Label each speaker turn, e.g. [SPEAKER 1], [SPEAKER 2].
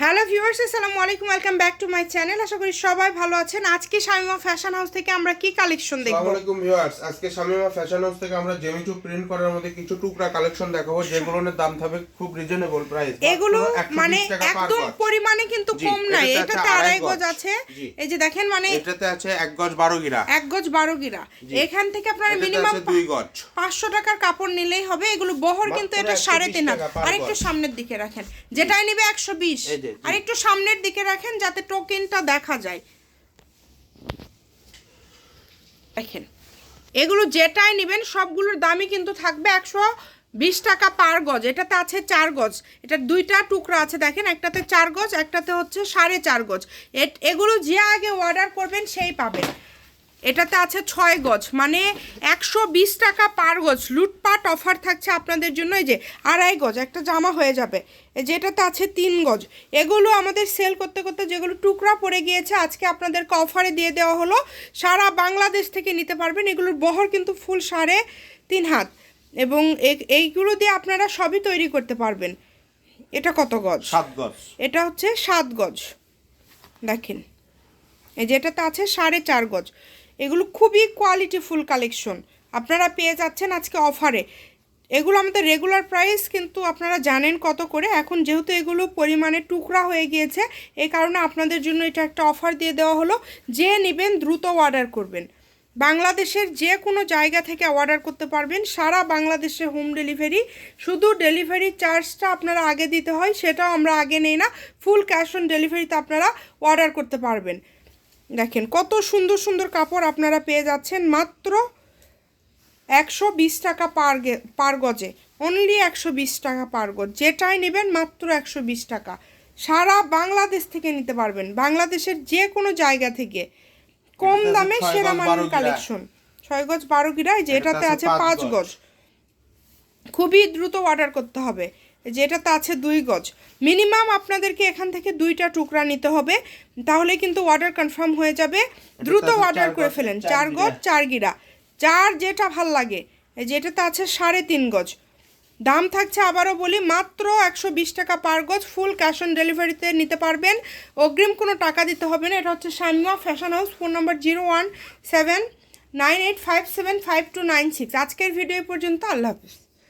[SPEAKER 1] Hello viewers আসসালামু আলাইকুম welcome back to my channel. আশা করি সবাই ভালো আছেন। আজকে শামিমা ফ্যাশন হাউস থেকে আমরা কি কালেকশন দেখব?
[SPEAKER 2] আসসালামু আলাইকুম ভিউয়ার্স আজকে শামিমা ফ্যাশন হাউস থেকে আমরা জেমিচু প্রিন্ট করার মধ্যে কিছু টুকরা কালেকশন দেখাবো যেগুলোর দাম থাকবে খুব রিজনেবল প্রাইস
[SPEAKER 1] এগুলো মানে একদম পরিমাণে কিন্তু কম নাই।
[SPEAKER 2] এটাতে
[SPEAKER 1] আড়াই গজ আছে। এই যে দেখেন মানে
[SPEAKER 2] এটাতে আছে এক গজ 12 গিরা।
[SPEAKER 1] এক গজ 12 গিরা। এখান থেকে আপনারা মিনিমাম
[SPEAKER 2] 2 গজ।
[SPEAKER 1] 500 টাকার কাপড় নিলেই হবে। এগুলো বহর কিন্তু এটা
[SPEAKER 2] 3.5
[SPEAKER 1] আর একটু সামনের দিকে রাখেন। যেটাই নেবে
[SPEAKER 2] 120
[SPEAKER 1] আর একটু সামনের দিকে রাখেন যাতে টোকেনটা দেখা যায়। দেখেন, এগুলো যেটাই নেবেন, সবগুলোর দামই কিন্তু থাকবে একশো বিশ টাকা পার গজ। এটাতে আছে চার গজ। এটার দুইটা টুকরা আছে, দেখেন, একটাতে চার গজ, একটাতে হচ্ছে সাড়ে চার গজ। এগুলো যে আগে অর্ডার করবেন, সেই পাবেন। এটাতে আছে ছয় গজ মানে একশো বিশ টাকা পার গজ। লুটপাট অফার থাকছে আপনাদের জন্য এই যে আড়াই গজ একটা জামা হয়ে যাবে। এই যেটাতে আছে তিন গজ। এগুলো আমাদের সেল করতে করতে যেগুলো টুকরা পড়ে গিয়েছে আজকে আপনাদেরকে অফারে দিয়ে দেওয়া হলো। সারা বাংলাদেশ থেকে নিতে পারবেন। এগুলোর বহর কিন্তু ফুল সাড়ে তিন হাত। এবং এইগুলো দিয়ে আপনারা সবই তৈরি করতে পারবেন। এটা কত গজ?
[SPEAKER 2] সাত গজ।
[SPEAKER 1] এটা হচ্ছে সাত গজ। দেখেন এই যেটাতে আছে সাড়ে চার গজ। এগুলো খুবই কোয়ালিটিফুল কালেকশন আপনারা পেয়ে যাচ্ছেন আজকে অফারে এগুলো আমাদের রেগুলার প্রাইস কিন্তু আপনারা জানেন কত করে। এখন যেহেতু এগুলো পরিমাণে টুকরা হয়ে গিয়েছে এই কারণে আপনাদের জন্য এটা একটা অফার দিয়ে দেওয়া হলো। যে নেবেন দ্রুত অর্ডার করবেন। বাংলাদেশের যে কোনো জায়গা থেকে অর্ডার করতে পারবেন। সারা বাংলাদেশে হোম ডেলিভারি শুধু ডেলিভারি চার্জটা আপনারা আগে দিতে হয়, সেটাও আমরা আগে নেই না ফুল ক্যাশ অন ডেলিভারিতে আপনারা অর্ডার করতে পারবেন। দেখেন কত সুন্দর সুন্দর কাপড় আপনারা পেয়ে যাচ্ছেন মাত্র একশো বিশ টাকা পার গে পার গজে। অনলি একশো বিশ টাকা পার গজ। যেটাই নেবেন মাত্র একশো বিশ টাকা। সারা বাংলাদেশ থেকে নিতে পারবেন। বাংলাদেশের যে কোনো জায়গা থেকে। কম দামে সেরা মানের কালেকশন। ছয় গজ বারো গিরায় যেটাতে
[SPEAKER 2] আছে
[SPEAKER 1] পাঁচ গজ। খুবই দ্রুত অর্ডার করতে হবে। যেটাতে আছে দুই গজ। মিনিমাম আপনাদেরকে এখান থেকে দুইটা টুকরা নিতে হবে। তাহলে কিন্তু অর্ডার কনফার্ম হয়ে যাবে। দ্রুত অর্ডার করে ফেলেন।
[SPEAKER 2] চার
[SPEAKER 1] গজ চার গিরা। চার যেটা ভালো লাগে। যেটাতে আছে সাড়ে তিন গজ। দাম থাকছে আবারও বলি মাত্র একশো বিশ টাকা পার গজ। ফুল ক্যাশ অন ডেলিভারিতে নিতে পারবেন। অগ্রিম কোনো টাকা দিতে হবে না। এটা হচ্ছে Shamima fashion house phone number zero one seven nine eight five seven five two nine six আজকের ভিডিও পর্যন্ত। আল্লাহ হাফিজ।